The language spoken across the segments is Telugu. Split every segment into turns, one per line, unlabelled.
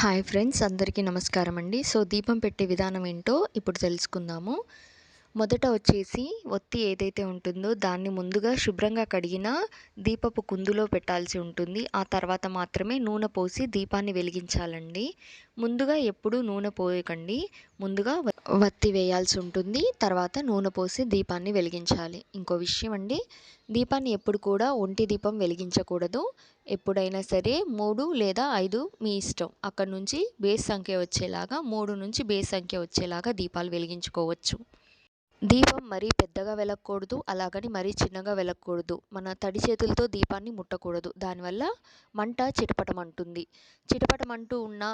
హాయ్ ఫ్రెండ్స్ అందరికీ నమస్కారం అండి సో దీపం పెట్టే విధానం ఏంటో ఇప్పుడు తెలుసుకుందాము. మొదట వచ్చేసి ఒత్తి ఏదైతే ఉంటుందో దాన్ని ముందుగా శుభ్రంగా కడిగిన దీపపు కుందులో పెట్టాల్సి ఉంటుంది. ఆ తర్వాత మాత్రమే నూనె పోసి దీపాన్ని వెలిగించాలండి. ముందుగా ఎప్పుడు నూనె పోయకండి. ముందుగా వత్తి వేయాల్సి ఉంటుంది. తర్వాత నూనె పోసి దీపాన్ని వెలిగించాలి. ఇంకో విషయం అండి దీపాన్ని ఎప్పుడు కూడా ఒంటి దీపం వెలిగించకూడదు. ఎప్పుడైనా సరే మూడు లేదా ఐదు మీ ఇష్టం. అక్కడ నుంచి బేస్ సంఖ్య వచ్చేలాగా మూడు నుంచి బేస్ సంఖ్య వచ్చేలాగా దీపాలు వెలిగించుకోవచ్చు. దీపం మరీ పెద్దగా వెలగకూడదు అలాగని మరీ చిన్నగా వెలగకూడదు మన తడి చేతులతో దీపాన్ని ముట్టకూడదు. దానివల్ల మంట చిటపటమంటుంది. చిటపటమంటూ ఉన్న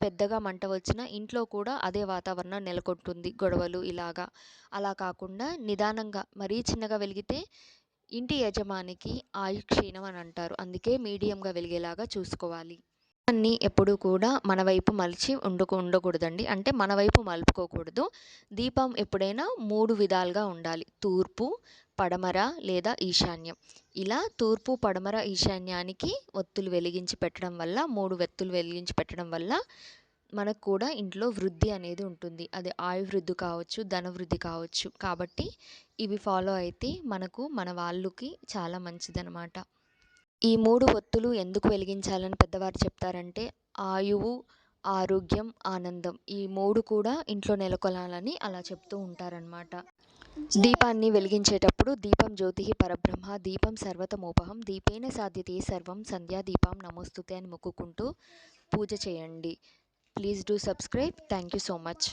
పెద్దగా మంట వచ్చిన ఇంట్లో కూడా అదే వాతావరణం నెలకొంటుంది. గొడవలు ఇలాగా. అలా కాకుండా నిదానంగా మరీ చిన్నగా వెలిగితే ఇంటి యజమానికి ఆయుక్షీణం అని అంటారు. అందుకే మీడియంగా వెలిగేలాగా చూసుకోవాలి. అన్ని ఎప్పుడూ కూడా మన వైపు మలిచి ఉండకు ఉండకూడదండి. అంటే మన వైపు మలుపుకోకూడదు. దీపం ఎప్పుడైనా మూడు విధాలుగా ఉండాలి. తూర్పు పడమర లేదా ఈశాన్యం. ఇలా తూర్పు పడమర ఈశాన్యానికి ఒత్తులు వెలిగించి పెట్టడం వల్ల మూడు వెత్తులు వెలిగించి పెట్టడం వల్ల మనకు కూడా ఇంట్లో వృద్ధి అనేది ఉంటుంది. అది ఆయువృద్ధి కావచ్చు ధనవృద్ధి కావచ్చు. కాబట్టి ఇవి ఫాలో అయితే మనకు మన వాళ్ళకి చాలా మంచిదన్నమాట. ఈ మూడు ఒత్తులు ఎందుకు వెలిగించాలని పెద్దవారు చెప్తారంటే ఆయువు ఆరోగ్యం ఆనందం. ఈ మూడు కూడా ఇంట్లో నెలకొనాలని అలా చెప్తూ ఉంటారనమాట దీపాన్ని వెలిగించేటప్పుడు దీపం జ్యోతి పరబ్రహ్మ దీపం సర్వతమోపహం దీపేన సాధ్యతే సర్వం సంధ్యా దీపం నమోస్తుతే అని మొక్కుకుంటూ పూజ చేయండి. Please do subscribe thank you so much